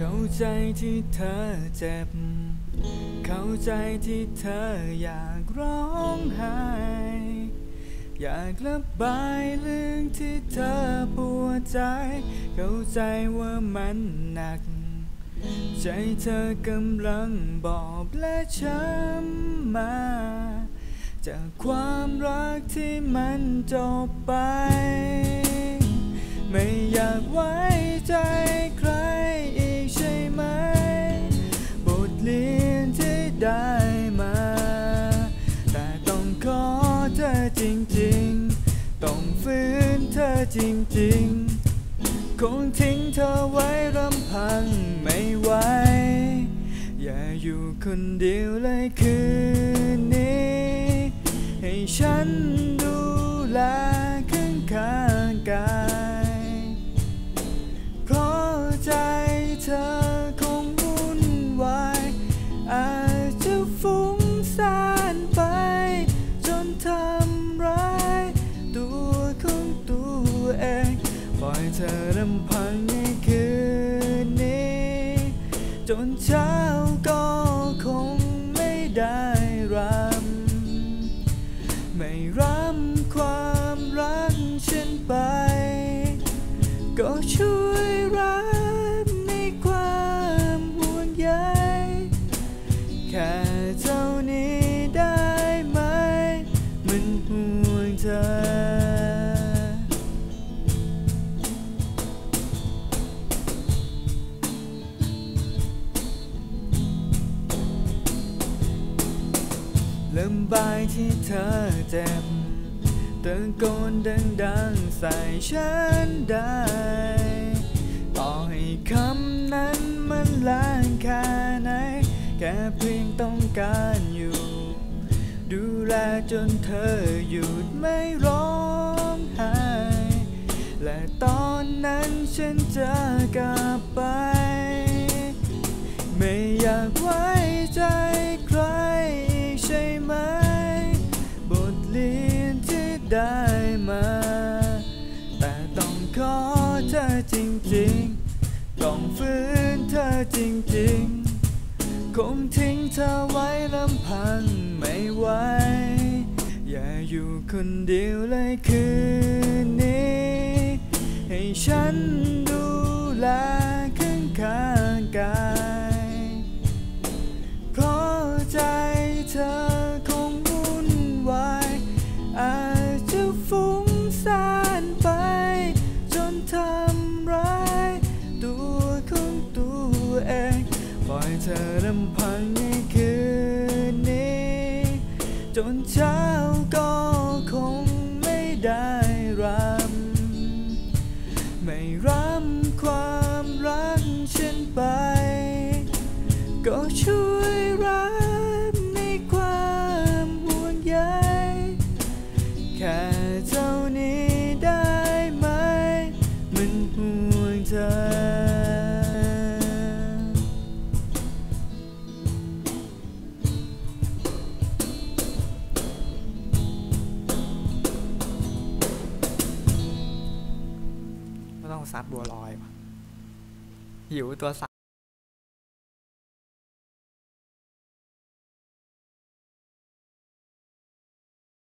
เข้าใจที่เธอเจ็บ เข้าใจที่เธออยากร้องไห้ อยากระบายเรื่องที่เธอปวดใจ เข้าใจว่ามันหนัก ใจเธอกำลังบอบและช้ำมา จากความรักที่มันจบไป ไม่อยากไว้ใจใคร จริงๆ คงทิ้งเธอไว้รำพังไม่ไหว อย่าอยู่คนเดียวเลยคืน ล่อยเธอลำพังในคืนนี้ จนเช้าก็คงไม่ได้รำไม่รับความรักฉันไป ก็ช่วยรับในความห่วงใยแค่ ลำบายที่เธอเจ็บตะโกนดังๆใส่ฉันได้ ต่อให้คำนั้นมันแรงแค่ไหน แค่เพียงต้องการอยู่ ดูแลจนเธอหยุดไม่ร้องไห้ และตอนนั้นฉันจะกลับไป ไม่อยากไว้ใจ จริง ต้องฝืนเธอจริงๆ คงทิ้งเธอไว้ลำพังไม่ไหว อย่าอยู่คนเดียวเลยคืนนี้ ให้ฉัน ปล่อยเธอลำพังในคืนนี้ จนเช้าก็คงไม่ได้รำไม่รับความรักฉันไป ก็ช่วยรับในความห่วงใยแค่เท่า ซัดบัวลอยหิวตัวสั่น